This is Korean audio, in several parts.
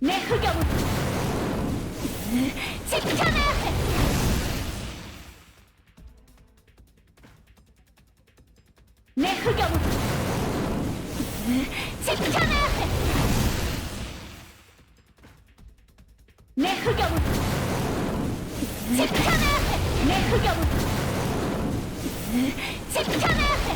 내 흑염 지켜내! 내 흑염 지켜내! 내 흑염 지켜내! 내 흑염 지켜내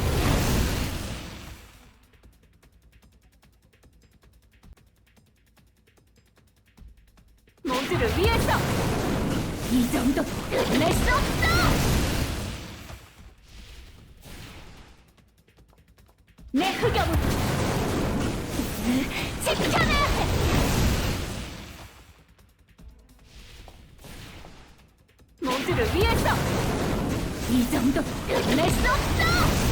모두를 위해서 이 정도 끝낼 수 없어 내 흑염 지켜내 모두를 위해서 이 정도 끝낼 수 없어 모두를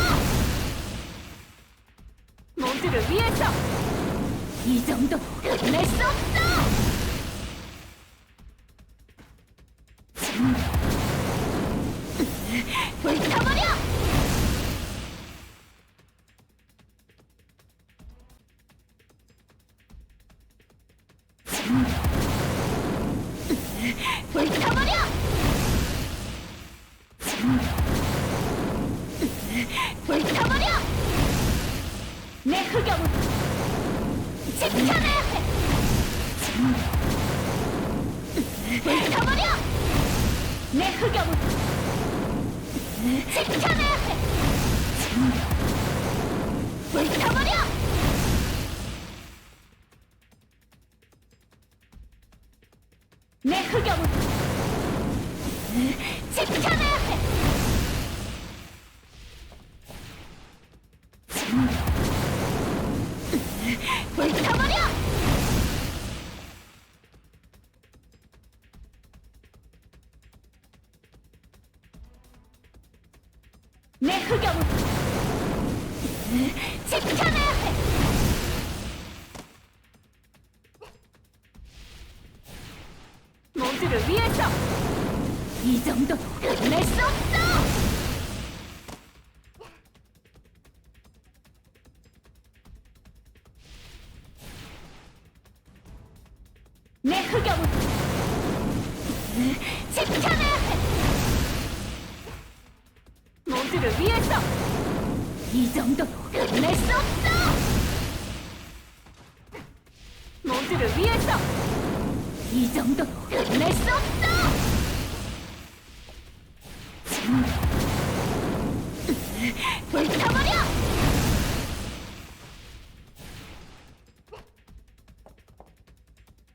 모두를 위해서 이 정도 끝낼 수 없어! 불타버려! 불타버려! 내 흑염 지켜내! 불타버려! 내 흑염 지켜내! 불타버려! 내 흑염 지켜내! 불타 내 흑염 지켜내! 모두를 위해서 이 정도 끝낼 수 없어! 내 흑염 지켜내! 모두를 위해서 이 정도 끝낼 수 없어! 모두를 위해서 이 정도 끝낼 수 없어! 불타버려!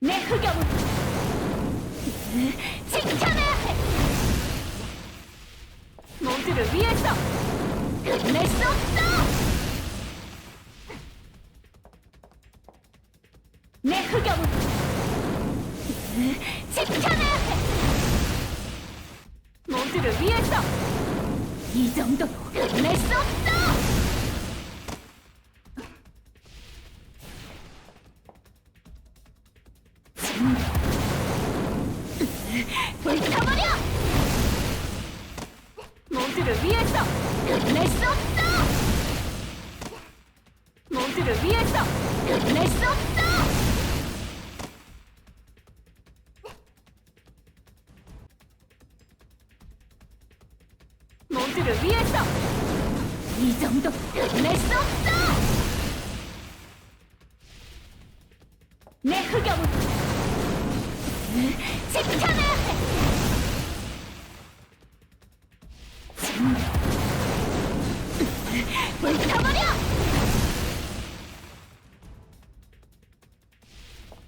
내 흑염 지 모두를 위해서 끝낼 수 없어! 내 흑염 지켜내! 모두를 위해서 이 정도 끝낼 수 없어! 불타버려! 모두를 위해서 끝낼 수 없어! 모두를 위해서 끝낼 수 없어! 모두를 위해서 이 정도 끝낼 수 없어! 내 흑염 지켜내! 불타버려!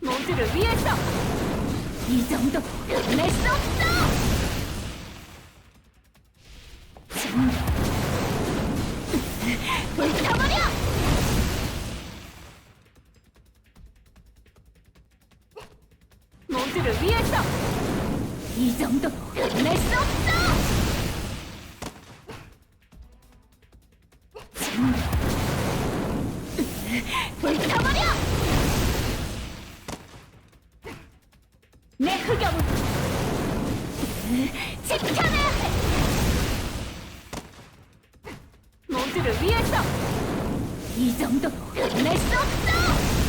모두를 위해서! 이 정도 끝낼 수 없어! 모두를 위해서! 이 정도 끝낼 수 없어! 지켜내야 위해서 이 정도로 끝낼 수 없어